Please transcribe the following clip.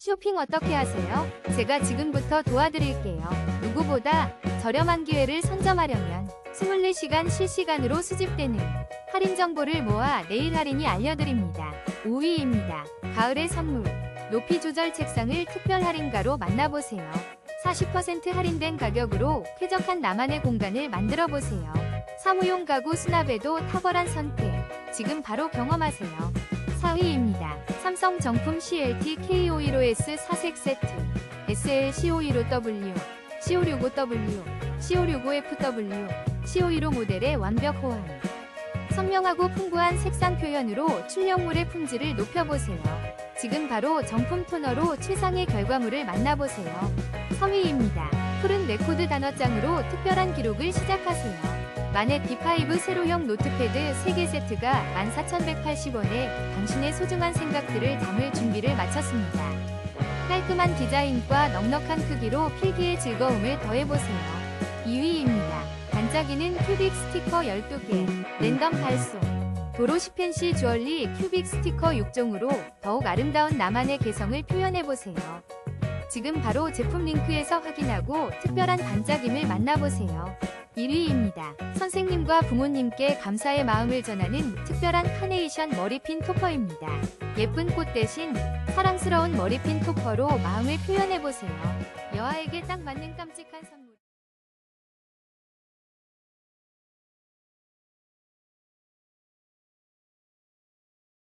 쇼핑 어떻게 하세요? 제가 지금부터 도와드릴게요. 누구보다 저렴한 기회를 선점하려면 24시간 실시간으로 수집되는 할인 정보를 모아 내일 할인이 알려드립니다. 5위입니다. 가을의 선물. 높이 조절 책상을 특별 할인가로 만나보세요. 40% 할인된 가격으로 쾌적한 나만의 공간을 만들어 보세요. 사무용 가구 수납에도 탁월한 선택. 지금 바로 경험하세요. 4위입니다. 삼성 정품 CLT K515S 4색 세트. SL C515W, C565W, C565FW, C515 모델의 완벽 호환. 선명하고 풍부한 색상 표현으로 출력물의 품질을 높여보세요. 지금 바로 정품 토너로 최상의 결과물을 만나보세요. 3위입니다. 푸른 레코드 단어장으로 특별한 기록을 시작하세요. 마넷 D5 세로형 노트패드 3개 세트가 14,180원에 당신의 소중한 생각들을 담을 준비를 마쳤습니다. 깔끔한 디자인과 넉넉한 크기로 필기의 즐거움을 더해보세요. 2위입니다. 반짝이는 큐빅 스티커 12개, 랜덤 발송. 도로시 펜시 주얼리 큐빅 스티커 6종으로 더욱 아름다운 나만의 개성을 표현해보세요. 지금 바로 제품 링크에서 확인하고 특별한 반짝임을 만나보세요. 1위입니다. 선생님과 부모님께 감사의 마음을 전하는 특별한 카네이션 머리핀 토퍼입니다. 예쁜 꽃 대신 사랑스러운 머리핀 토퍼로 마음을 표현해보세요. 여아에게 딱 맞는 깜찍한 선물.